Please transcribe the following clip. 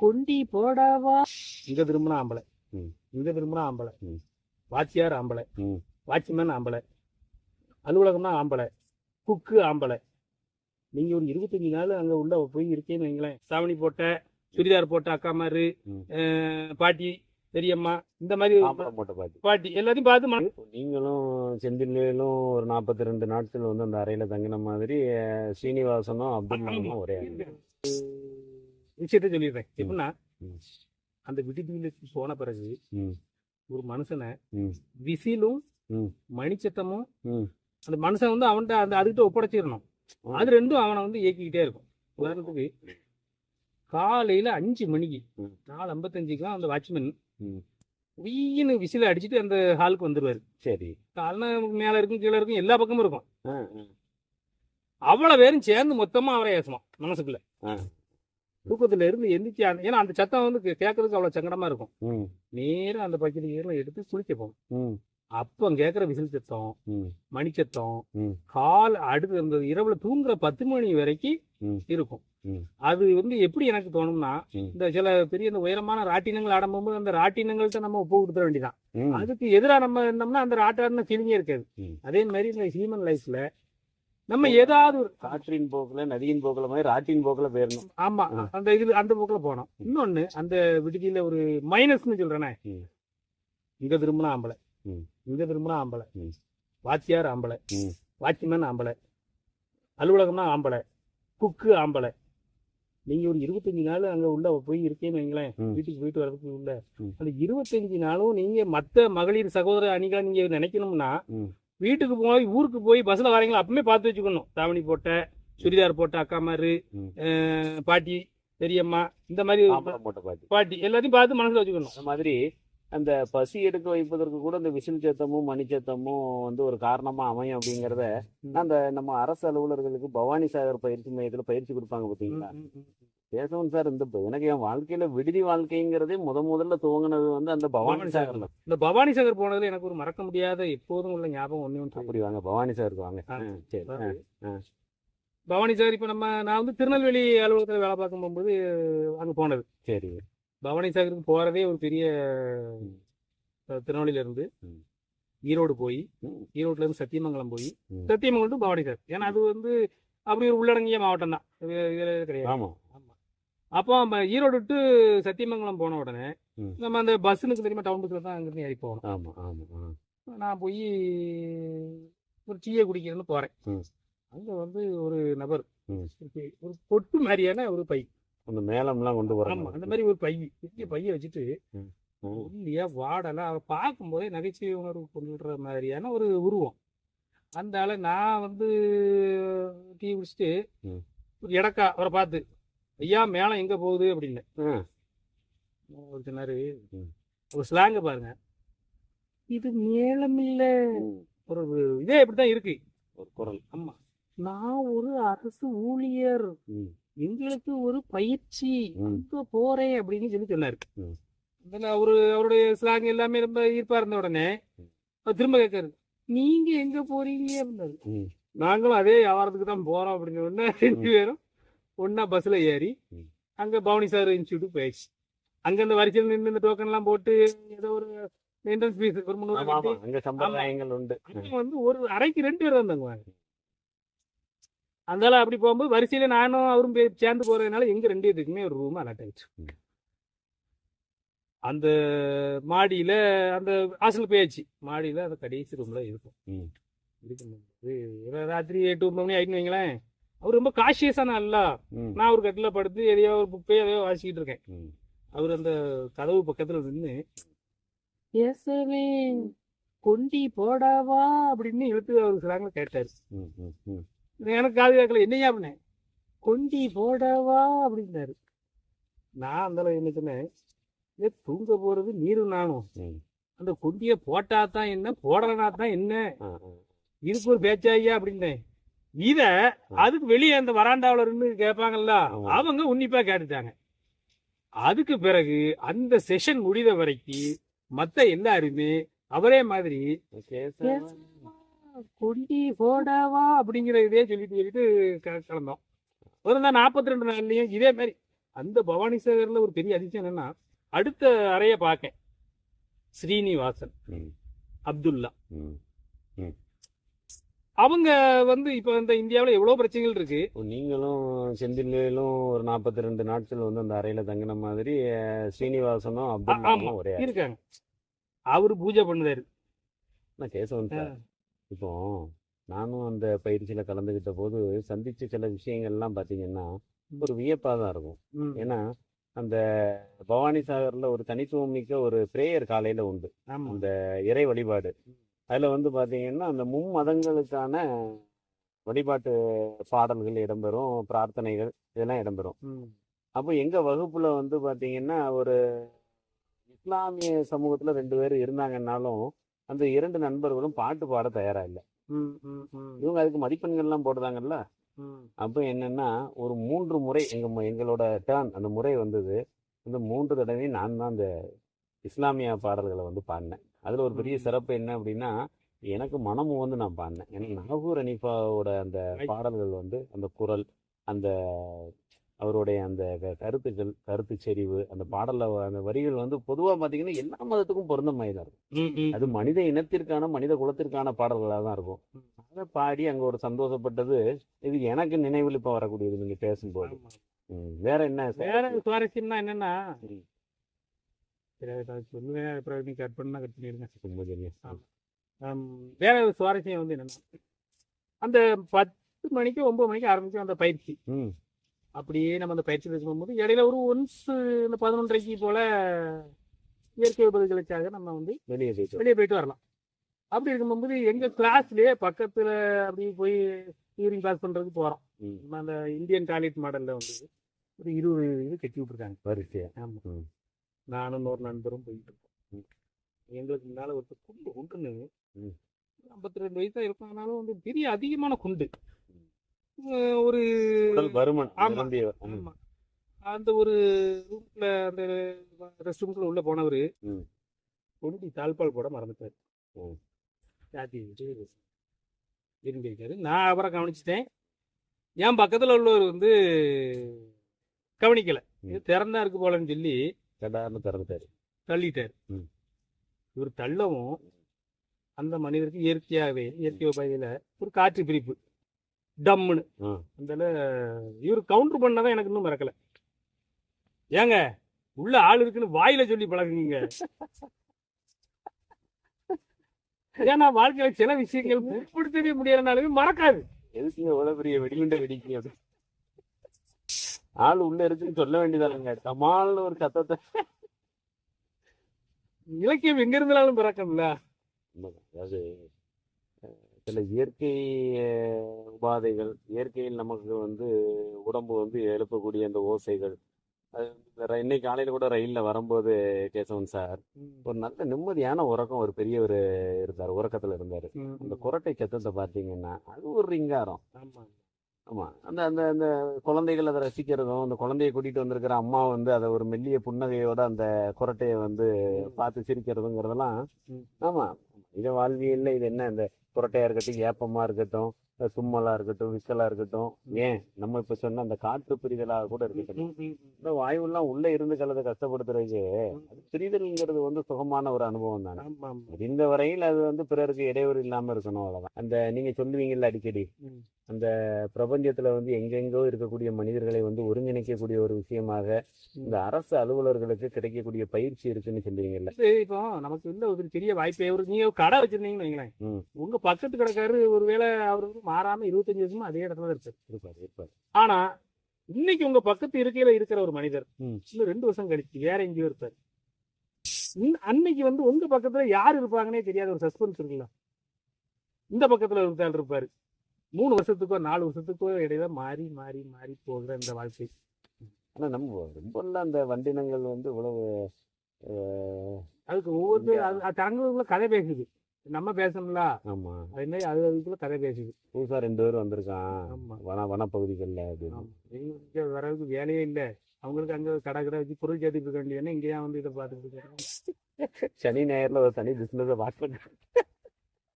கொண்டி போடவா இங்க திரும்பினா ஆம்பளை. இங்க திரும்பினா ஆம்பளை. வாத்தியார் ஆம்பளை. வாட்ச்மேன் ஆம்பளை அலுவலகம்னா ஆம்பளை குக்கு ஆம்பளை நீங்க ஒரு இருபத்தஞ்சு நாள் அங்க உள்ள போய் இருக்கேன்னு வைங்களேன் சாவணி போட்ட சுடிதார் போட்ட அக்காமாரு ம். அஹ், பாட்டி பெரியம்மா இந்த மாதிரி ஆம்பளை மூட்டை பாட்டி பாட்டி எல்லாத்தையும் பார்த்து நீங்களும் செந்திலும் ஒரு நாற்பத்தி ரெண்டு நாட்கள் வந்து அந்த அறையில தங்கின மாதிரி அஹ், ஸ்ரீனிவாசனும் அப்துல் ஒரே. விஷயத்த சொல்லிடுறேன் எப்படின்னா. அந்த விடுதியிலுக்கு போன பிறகு ஒரு மனுஷனை விசிலும். மணிச்சத்தமும். அந்த மனுஷன் வந்து அவன்கிட்ட அந்த அதுகிட்ட ஒப்படைச்சிடணும். அது ரெண்டும் அவனை வந்து இயக்கிக்கிட்டே இருக்கும் உதாரணத்துக்கு காலையில அஞ்சு மணிக்கு. நாலு ஐம்பத்தஞ்சுக்குலாம் அந்த வாட்ச்மேன். உயின்னு விசில அடிச்சுட்டு அந்த ஹாலுக்கு வந்துருவாரு சரி காலைல மேல இருக்கும் கீழே இருக்கும் எல்லா பக்கமும் இருக்கும். அவ்வளவு பேரும் சேர்ந்து மொத்தமா அவரை ஏசுவான் மனசுக்குள்ள. தூக்கத்துல இருந்து எந்திரிச்சு ஏன்னா அந்த சத்தம் வந்து கேட்கறதுக்கு அவ்வளவு சங்கடமா இருக்கும் ம், நேரா அந்த பக்கெட் எடுத்து குளிக்க போகும் அப்போ கேட்குற விசில் சத்தம் மணிச்சத்தம் ம். கால் அடுத்து அந்த இரவுல தூங்குற பத்து மணி வரைக்கும். இருக்கும். அது வந்து எப்படி எனக்கு தோணும்னா. இந்த சில பெரிய இந்த உயரமான ராட்டினங்கள் ஆடும்போது அந்த ராட்டினங்கள்ட்ட நம்ம ஒப்பு கொடுத்துட வேண்டியதான். அதுக்கு எதிரா நம்ம இருந்தோம்னா அந்த ராட்டாடின ஃபீலிங்கே இருக்காது. அதே மாதிரி இந்த ஹியூமன் லைஃப்ல நம்ம ஏதாவது ஒரு காற்றின் போக்குல நதியின் போக்குல மாதிரி ராட்டின் போக்குல போயிடணும் ஆமா. அந்த இது அந்த போக்குல போனோம் இன்னொன்னு அந்த விடுதியில ஒரு மைனஸ்னு சொல்றேனே. இங்க திரும்பினா ஆம்பளை. இங்க திரும்பினா ஆம்பளை. வாத்தியார் ஆம்பளை. வாட்ச்மேன் ஆம்பளை அலுவலகம்னா ஆம்பளை குக்கு ஆம்பளை நீங்க ஒரு இருபத்தஞ்சு நாள் அங்க உள்ள போய் இருக்கேன்னு வைங்களேன். வீட்டுக்கு போயிட்டு வரதுக்கு உள்ள. அந்த இருபத்தஞ்சு நாளும் நீங்க மத்த மகளிர் சகோதர அணிகளை நீங்க நினைக்கணும்னா. வீட்டுக்கு போய் ஊருக்கு போய் பஸ்ல வரீங்களா அப்பவுமே பார்த்து வச்சுக்கணும். தாவணி போட்ட சுடிதார் போட்ட அக்காமாரு பாட்டி பெரியம்மா இந்த மாதிரி மூட்டை பாட்டி பாட்டி. எல்லாத்தையும் பார்த்து மனசுல வச்சுக்கணும். அந்த மாதிரி அந்த பசி எடுக்க வைப்பதற்கு கூட இந்த விசில் சத்தமும் மணிச்சத்தமும் வந்து ஒரு காரணமா அமையும் அப்படிங்கிறத. அந்த நம்ம அரசு அலுவலர்களுக்கு பவானி சாகர் பயிற்சி மையத்துல பயிற்சி கொடுப்பாங்க ம். பேசவும் சார் இந்த எனக்கு என் வாழ்க்கையில விடுதி வாழ்க்கைங்கிறதே முத முதல்ல துவங்கினது வந்து அந்த பவானி சாகர்ல. இந்த பவானி சாகர் போனதுல எனக்கு ஒரு மறக்க முடியாத எப்போதும் உள்ள ஞாபகம் ஒண்ணே ஒன்று அப்படி வாங்க பவானி சாருக்கு வாங்க. சரி. பவானி சாகர் இப்ப நம்ம நான் வந்து திருநெல்வேலி அலுவலகத்துல வேலை பார்க்கும் போகும்போது அங்க போனது. சரி. பவானி சாகருக்கு போறதே ஒரு பெரிய ம். அஹ், திருநெல்வேலியில இருந்து ம். ஈரோடு போய் ம். ஈரோட்ல இருந்து சத்தியமங்கலம் போய். சத்தியமங்கலம் டு பவானி சாகர். ஏன்னா அது வந்து அப்படி ஒரு உள்ளடங்கிய மாவட்டம் தான் இதுல கிடையாது. ஆமா. அப்போ நம்ம ஈரோடு டு சத்தியமங்கலம் போன உடனே. நம்ம அந்த பஸ்ஸுக்கு தெரியுமா டவுன் பஸ்ல தான் அங்கிருந்து ஏறி போகணும் ஆமா ஆமா ஆ. நான் போய் ஒரு டீயை குடிக்கிறேன்னு போறேன் ம். அங்க வந்து ஒரு நபர். ஒரு பொட்டு மாதிரியான ஒரு பை அந்த மேளம்லாம் கொண்டு வராங்க அந்த மாதிரி ஒரு பை பெரிய பைய வச்சுட்டு ம். ஒல்லியா வாடல அவ பார்க்கும்போதே நகைச்சுவை உணர்வு கொண்டு விடுற மாதிரியான ஒரு உருவம் அந்த ஆள நான் வந்து டீ குடிச்சிட்டு. ஒரு இடக்கா அவரை பார்த்து ஐயா மேளம் எங்க போகுது அப்படின்னு. சொன்னாரு ம். ஒரு ஸ்லாங்க பாருங்க. இது மேளம் இல்ல ம். ஒரு இதே இப்படித்தான் இருக்கு. ஒரு குரல். ஆமா. நான் ஒரு அரசு ஊழியர். எங்களுக்கு ஒரு பயிற்சி. அங்க போறேன் அப்படின்னு சொல்லி சொன்னாரு. அவரு அவருடைய ஸ்லாங் எல்லாமே ரொம்ப ஈர்ப்பா இருந்த உடனே திரும்ப கேட்காரு நீங்க எங்க போறீங்க? அப்படின்னாரு. நாங்களும் அதே வியாபாரத்துக்கு தான் போறோம் அப்படின்னு ரெண்டு பேரும் ஒன்னா பஸ்ல ஏறி. அங்க பவானி சார் இன்ஸ்டியூட் போயிடுச்சு அங்க இந்த வரிசையில் நின்று இந்த டோக்கன் எல்லாம் போட்டு ஏதோ ஒரு என்ட்ரன்ஸ் ஃபீஸ் ஒரு முந்நூறு உண்டு. வந்து ஒரு அறைக்கு ரெண்டு பேர் தங்குவாங்க அதனால அப்படி போகும்போது வரிசையில நானும் அவரும் சேர்ந்து போறதுனால எங்க ரெண்டு பேத்துக்குமே ஒரு ரூம் அலாட் ஆயிடுச்சு. அந்த மாடியில அந்த ஹாஸ்டல் போயாச்சு. மாடியில அந்த கடைசி ரூம்ல இருக்கும். இருக்கும்போது ராத்திரி எட்டு ஒன்பது மணி ஆயிட்டுன்னு வைங்களேன். அவர் ரொம்ப காஷியஸான அல்ல. நான் ஒரு கட்டில படுத்து எதையோ ஒரு புக்கை எதையோ வாசிக்கிட்டு இருக்கேன். அவர் அந்த கதவு பக்கத்துல நின்று பேசவே கொண்டி போடவா? அப்படின்னு இழுத்து அவர் சிலாங்கள கேட்டாரு. எனக்கு காது கேட்கல. என்னையா அப்படின்னேன் கொண்டி போடவா? அப்படின்னாரு. நான் அந்த என்ன சொன்னேன்? ஏ தூங்க போறது நீரும் நானும். அந்த கொண்டிய போட்டா தான் என்ன? போடலனா தான் என்ன. இதுக்கு ஒரு பேச்சாய்யா? அப்படின்னேன். இத அதுக்கு வெளியே அந்த வராண்டாவுல இருந்து கேட்பாங்கல்ல. அவங்க உன்னிப்பா கேட்டுட்டாங்க. அதுக்கு பிறகு அந்த செஷன் முடித வரைக்கும் மத்த எல்லாருமே அவரே மாதிரி. கொண்டி போடவா அப்படிங்கிற இதே சொல்லிட்டு சொல்லிட்டு கிளந்தோம் ஒரு நாற்பத்தி ரெண்டு நாள்லயும் இதே மாதிரி. அந்த பவானி சாகர்ல ஒரு பெரிய அதிசயம் என்னன்னா அடுத்த அறைய பார்க்கேன் ஸ்ரீனிவாசன் அப்துல்லா. அவங்க வந்து இப்ப இந்த இந்தியாவுல எவ்வளவு பிரச்சனைகள் இருக்கு? நீங்களும் செந்திலும் ஒரு நாற்பத்தி ரெண்டு நாட்கள் வந்து அந்த அறையில தங்கின மாதிரி ஸ்ரீனிவாசனும் அப்துல் ஒரே. இருக்காங்க. அவரு பூஜை பண்ணுறாரு நான் கேசவன் சார். இப்போ நானும் அந்த பயிற்சியில கலந்துகிட்ட போது சந்திச்ச சில விஷயங்கள்லாம் பாத்தீங்கன்னா ஒரு வியப்பா தான் இருக்கும். ஏன்னா அந்த பவானி சாகர்ல ஒரு தனித்துவம் மிக்க ஒரு பிரேயர் காலையில உண்டு. அந்த இறை வழிபாடு. அதுல வந்து பாத்தீங்கன்னா அந்த மும்மதங்களுக்கான வழிபாட்டு பாடல்கள் இடம்பெறும் பிரார்த்தனைகள் இதெல்லாம் இடம்பெறும். அப்போ எங்க வகுப்புல வந்து பாத்தீங்கன்னா ஒரு இஸ்லாமிய சமூகத்துல ரெண்டு பேர் இருந்தாங்கன்னாலும் அந்த இரண்டு நண்பர்களும் பாட்டு பாட தயாரா இல்லை. இவங்க அதுக்கு மதிப்பெண்கள்லாம் போடுறாங்கல்ல. அப்போ என்னன்னா ஒரு மூன்று முறை எங்க ம- எங்களோட டேர்ன் அந்த முறை வந்தது. அந்த மூன்று தடவையும் நான் தான் அந்த இஸ்லாமிய பாடல்களை வந்து பாடினேன். அதுல ஒரு பெரிய. சிறப்பு என்ன அப்படின்னா எனக்கு மனமும் வந்து நான் பாடினேன் எனக்கு நாகூர் அனிஃபாவோட அந்த. பாடல்கள் வந்து அந்த குரல் அந்த அவருடைய அந்த கருத்துக்கள் கருத்து செறிவு அந்த பாடல்ல வ- அந்த வரிகள் வந்து பொதுவா பாத்தீங்கன்னா எல்லா மதத்துக்கும் பொருந்த மாதிரி தான் இருக்கும். அது மனித இனத்திற்கான மனித குலத்திற்கான பாடல்களாக தான் இருக்கும். அதை பாடி அங்க ஒரு சந்தோஷப்பட்டது இது எனக்கு நினைவில் இப்ப வரக்கூடியது நீங்க பேசும்போது வேற என்ன வேற சுவாரஸ்யம்னா என்னன்னா. சரி, சொல்லுவேன் அப்புறம் கட் கட் வேற ஒரு சுவாரஸ்யம் வந்து என்னன்னா அந்த பத்து மணிக்கு ஒன்பது மணிக்கு ஆரம்பிச்சோம் அந்த பயிற்சி. ம், அப்படியே நம்ம அந்த பயிற்சி போகும்போது இடையில ஒரு ஒன்ஸ் இந்த பதினொன்றரைக்கு போல இயற்கை விபத்துகளுக்காக நம்ம வந்து வெளியே போயிட்டு வெளியே போயிட்டு வரலாம். அப்படி இருக்கும்போது எங்க கிளாஸ்லயே பக்கத்துல அப்படி போய் ஈவினிங் பாஸ் பண்றதுக்கு போறோம். நம்ம அந்த இந்தியன் டாய்லெட் மாடல்ல வந்து ஒரு இருபது இது கட்டி விட்டுருக்காங்க. வரிசையா? ஆமா. நானும் இன்னொரு நண்பரும் போயிட்டு இருக்கோம். எங்களுக்கு முன்னால ஒரு குண்டு குண்டுன்னு. ஐம்பத்தி ரெண்டு வயசா இருக்கனாலும் வந்து பெரிய அதிகமான குண்டு. ஒரு பருமன் ஆமா. அந்த ஒரு ரூம்ல அந்த ரெஸ்ட் ரூம்குள்ள உள்ள போனவரு. கொண்டி தாழ்பால் போட மறந்துட்டாரு. ம். சாத்தி விட்டு விரும்பி இருக்காரு நான் அவரை கவனிச்சிட்டேன். என் பக்கத்துல உள்ளவர் வந்து கவனிக்கல. இது திறந்தா இருக்கு போலன்னு சொல்லி கடார்னு திறந்துட்டாரு. தள்ளிட்டார். இவர் தள்ளவும் அந்த மனிதருக்கு இயற்கையாகவே இயற்கை உபாதையில ஒரு காற்று பிரிப்பு. டம்முன்னு. அந்த இவர் கவுண்டர் பண்ணதான் எனக்கு இன்னும் மறக்கல. ஏங்க உள்ள ஆள் இருக்குன்னு வாயில சொல்லி பழகுங்க ஏன்னா வாழ்க்கையில சில விஷயங்கள் முற்படுத்தவே முடியாதனாலுமே மறக்காது. எதுக்குங்க இவ்வளவு பெரிய வெடிகுண்ட வெடிக்கு ஆள் உள்ள இருக்குன்னு சொல்ல வேண்டியதானுங்க. கமால்னு ஒரு சத்தத்தை. இலக்கியம் எங்க இருந்தாலும் பிறக்கணும்ல உண்மைதான். அதாவது சில இயற்கை உபாதைகள் இயற்கையில் நமக்கு வந்து உடம்பு வந்து எழுப்பக்கூடிய அந்த ஓசைகள் இன்னைக்கு காலையில கூட ரயில்ல வரும்போது கேசவன் சார் ஒரு நல்ல நிம்மதியான உறக்கம் ஒரு பெரியவர் இருந்தார் உறக்கத்துல இருந்தாரு. அந்த. குரட்டை சத்தத்தை பார்த்தீங்கன்னா அது ஒரு ரிங்காரம். ஆமா. ஆமா அந்த அந்த அந்த குழந்தைகள் அதை ரசிக்கிறதும் அந்த குழந்தைய கூட்டிட்டு வந்திருக்கிற அம்மா வந்து அதை ஒரு மெல்லிய புன்னகையோட அந்த குரட்டையை வந்து பார்த்து சிரிக்கிறதுங்கிறதெல்லாம் ம். ஆமா. இதை வாழ்வியல்ல இது என்ன? இந்த குரட்டையா இருக்கட்டும் ஏப்பமா இருக்கட்டும் சும்மலா இருக்கட்டும் விக்கலா இருக்கட்டும். ஏன்? நம்ம இப்ப சொன்ன அந்த காற்று பிரிதலா கூட இருக்கட்டும். இந்த வாயுவெல்லாம் உள்ள இருந்து கலதை கஷ்டப்படுத்துறதுக்கு அது பிரிதல்ங்கிறது வந்து சுகமான ஒரு அனுபவம் தானே. முடிந்த வரையில் அது வந்து பிறருக்கு இடையூறு இல்லாம இருக்கணும் அவ்வளவுதான். அந்த நீங்க சொல்லுவீங்கல்ல அடிக்கடி. அந்த பிரபஞ்சத்துல வந்து எங்கெங்கோ இருக்கக்கூடிய மனிதர்களை வந்து ஒருங்கிணைக்கக்கூடிய ஒரு விஷயமாக இந்த அரசு அலுவலர்களுக்கு கிடைக்கக்கூடிய பயிற்சி இருக்குன்னு சொல்லுவீங்கல்ல இது இப்போ நமக்கு இல்ல ஒரு பெரிய வாய்ப்பே. ஒரு நீங்க ஒரு கடை வச்சிருந்தீங்கன்னு வைங்களேன். உங்க பக்கத்து கடைக்காரு ஒருவேளை அவர் வந்து மாறாம இருபத்தஞ்சு வருஷமா அதே இடத்துல இருப்பாரு இருப்பாரு இருப்பாரு. ஆனா இன்னைக்கு உங்க பக்கத்து இருக்கையில இருக்கிற ஒரு மனிதர். இன்னும் ரெண்டு வருஷம் கழிச்சு வேற எங்கேயோ இருப்பாரு. அன்னைக்கு வந்து உங்க பக்கத்துல யார் இருப்பாங்கன்னே தெரியாத ஒரு சஸ்பென்ஸ் இருக்குல்ல. இந்த பக்கத்துல ஒருத்தாள் இருப்பாரு. மூணு வருஷத்துக்கோ நாலு வருஷத்துக்கோ இடையில மாறி மாறி மாறி போகிற இந்த வாழ்க்கை. ஆனா நம்ம ரொம்ப அந்த வண்டினங்கள் வந்து இவ்வளவு அதுக்கு ஒவ்வொரு அது தங்களுக்குள்ள கதை பேசுது. நம்ம பேசணும்ல. ஆமா. அது மாதிரி அது அதுக்குள்ள கதை பேசுது. புதுசா ரெண்டு பேரும் வந்திருக்கான். வன வனப்பகுதிகளில். இங்க வரதுக்கு வேலையே இல்ல. அவங்களுக்கு அங்க கடை கடை வச்சு பொருள் சேர்த்துட்டு இருக்க வேண்டியதுன்னா இங்கேயா வந்து இதை பார்த்துட்டு இருக்காங்க. சனி ஞாயிறுல ஒரு தனி பிசினஸ் பார்க்க